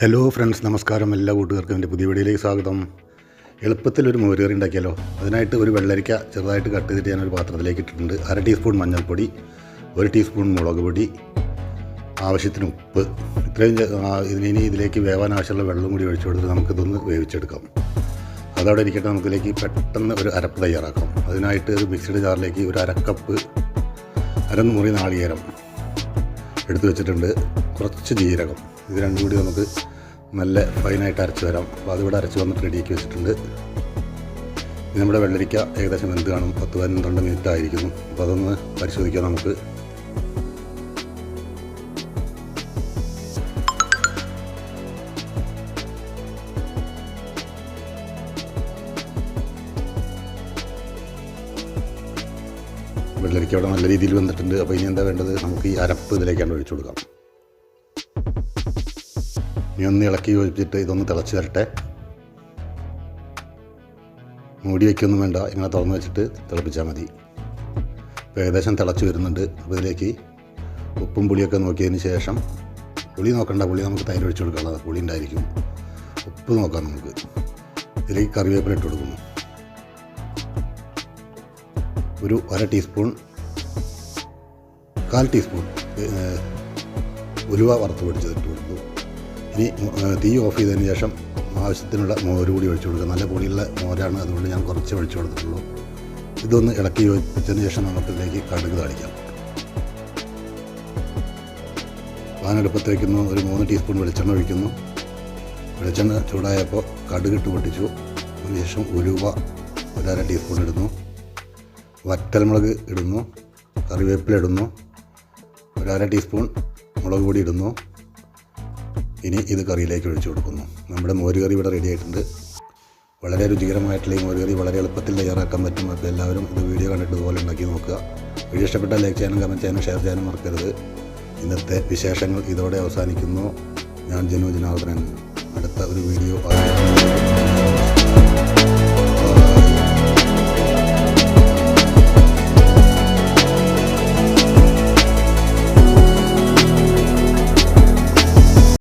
Hello friends നമസ്കാരം. എല്ലാ കൂട്ടുകാർക്കും എന്റെ പുതിയ വീഡിയോയിലേക്ക് സ്വാഗതം. എളുപ്പത്തിൽ ഒരു മോരുകറി ഉണ്ടാക്കിയാലോ? അതിനായിട്ട് ഒരു വെള്ളരിക്ക ചെറുതായിട്ട് കട്ട് ചെയ്തിട്ട് ഞാനൊരു പാത്രത്തിലേക്ക് ഇട്ടിട്ടുണ്ട്. അര ടീസ്പൂൺ മഞ്ഞൾപ്പൊടി ഒരു ടീസ്പൂൺ മുളക് പൊടി ആവശ്യത്തിന് ഉപ്പ്. ഇത്രയും ഇതിനി ഇതിലേക്ക് വേവാൻ ആവശ്യമുള്ള വെള്ളം കൂടി ഒഴിച്ചു കൊടുത്തിട്ട് നമുക്കിതൊന്ന് വേവിച്ചെടുക്കാം. അതവിടെ ഇരിക്കട്ടെ. നമുക്കിതിലേക്ക് പെട്ടെന്ന് ഒരു അരപ്പ് തയ്യാറാക്കാം അതിനായിട്ട് ഒരു മിക്സിഡ് ജാറിലേക്ക് ഒരു അരക്കപ്പ് അരന്ന് മുറി നാളികേരം. എടുത്തു വെച്ചിട്ടുണ്ട്. കുറച്ച് ജീരകം. ഇത് രണ്ടും കൂടി നമുക്ക് നല്ല ഫൈനായിട്ട് അരച്ച് വരാം അപ്പോൾ അതിവിടെ അരച്ച് വന്നിട്ട് റെഡിയാക്കി വെച്ചിട്ടുണ്ട്. ഇത് നമ്മുടെ വെള്ളരിക്ക ഏകദേശം എന്ത് കാണും. പത്ത് പന്ത്രണ്ട് മിനിറ്റ് ആയിരിക്കുന്നു. അപ്പോൾ അതൊന്ന് പരിശോധിക്കാം നമുക്ക്. വെള്ളരിക്ക അവിടെ നല്ല രീതിയിൽ വന്നിട്ടുണ്ട്. അപ്പോൾ ഇനി എന്താ വേണ്ടത്? നമുക്ക് ഈ അരപ്പ് ഇതിലേക്കാണ് ഒഴിച്ചു കൊടുക്കാം. ഇനി ഒന്ന് ഇളക്കി യോജിപ്പിച്ചിട്ട് ഇതൊന്ന് തിളച്ച് തരട്ടെ മൂടി വയ്ക്കൊന്നും വേണ്ട. ഇങ്ങനെ തുറന്ന് വെച്ചിട്ട് തിളപ്പിച്ചാൽ മതി. ഇപ്പോൾ ഏകദേശം തിളച്ച് വരുന്നുണ്ട്. അപ്പോൾ ഇതിലേക്ക് ഉപ്പും പുളിയൊക്കെ നോക്കിയതിന് ശേഷം പുളി നോക്കണ്ട. പുളി നമുക്ക് തൈര് ഒഴിച്ചു കൊടുക്കാനുള്ളത് പുളി ഉണ്ടായിരിക്കും. ഉപ്പ് നോക്കാം നമുക്ക്. ഇതിലേക്ക് കറിവേപ്പില ഇട്ട് കൊടുക്കുന്നു. ഒരു അര ടീസ്പൂൺ കാൽ ടീസ്പൂൺ ഉലുവ വറുത്ത് പൊടിച്ചത് കൊടുത്തു. ഇനി തീ ഓഫ് ചെയ്തതിന് ശേഷം ആവശ്യത്തിനുള്ള മോര് കൂടി ഒഴിച്ചു കൊടുക്കുക. നല്ല പൊടിയുള്ള മോരാണ് അതുകൊണ്ട് ഞാൻ കുറച്ച് ഒഴിച്ചു കൊടുത്തിട്ടുള്ളൂ. ഇതൊന്ന് ഇളക്കി യോജിപ്പിച്ചതിന് ശേഷം നമുക്കിതിലേക്ക് കടുക് താളിക്കാം. പാനെടുപ്പത്ത് വയ്ക്കുന്നു ഒരു മൂന്ന് ടീസ്പൂൺ വെളിച്ചെണ്ണ ഒഴിക്കുന്നു. വെളിച്ചെണ്ണ ചൂടായപ്പോൾ കടുകിട്ട് പൊട്ടിച്ചു. അതിനുശേഷം ഉലുവ ഒരു അര ടീസ്പൂൺ ഇടുന്നു. വറ്റൽമുളക് ഇടുന്നു കറിവേപ്പില ഇടുന്നു ഒരു അര ടീസ്പൂൺ മുളക് പൊടി ഇടുന്നു. ഇനി ഇത് കറിയിലേക്ക് ഒഴിച്ചു കൊടുക്കുന്നു. നമ്മുടെ മോര് കറി ഇവിടെ റെഡി ആയിട്ടുണ്ട്. വളരെ രുചികരമായിട്ടുള്ള ഈ മോര് കറി വളരെ എളുപ്പത്തിൽ തയ്യാറാക്കാൻ പറ്റും. അപ്പോൾ എല്ലാവരും ഇത് വീഡിയോ കണ്ടിട്ട് ഇതുപോലെ ഉണ്ടാക്കി നോക്കുക. വീഡിയോ ഇഷ്ടപ്പെട്ടാൽ ലൈക്ക് ചെയ്യാനും കമന്റ് ചെയ്യാനും ഷെയർ ചെയ്യാനും മറക്കരുത്. ഇന്നത്തെ വിശേഷങ്ങൾ ഇതോടെ അവസാനിക്കുന്നു. ഞാൻ ജനു ജനാർദ്ദനൻ. അടുത്ത ഒരു വീഡിയോ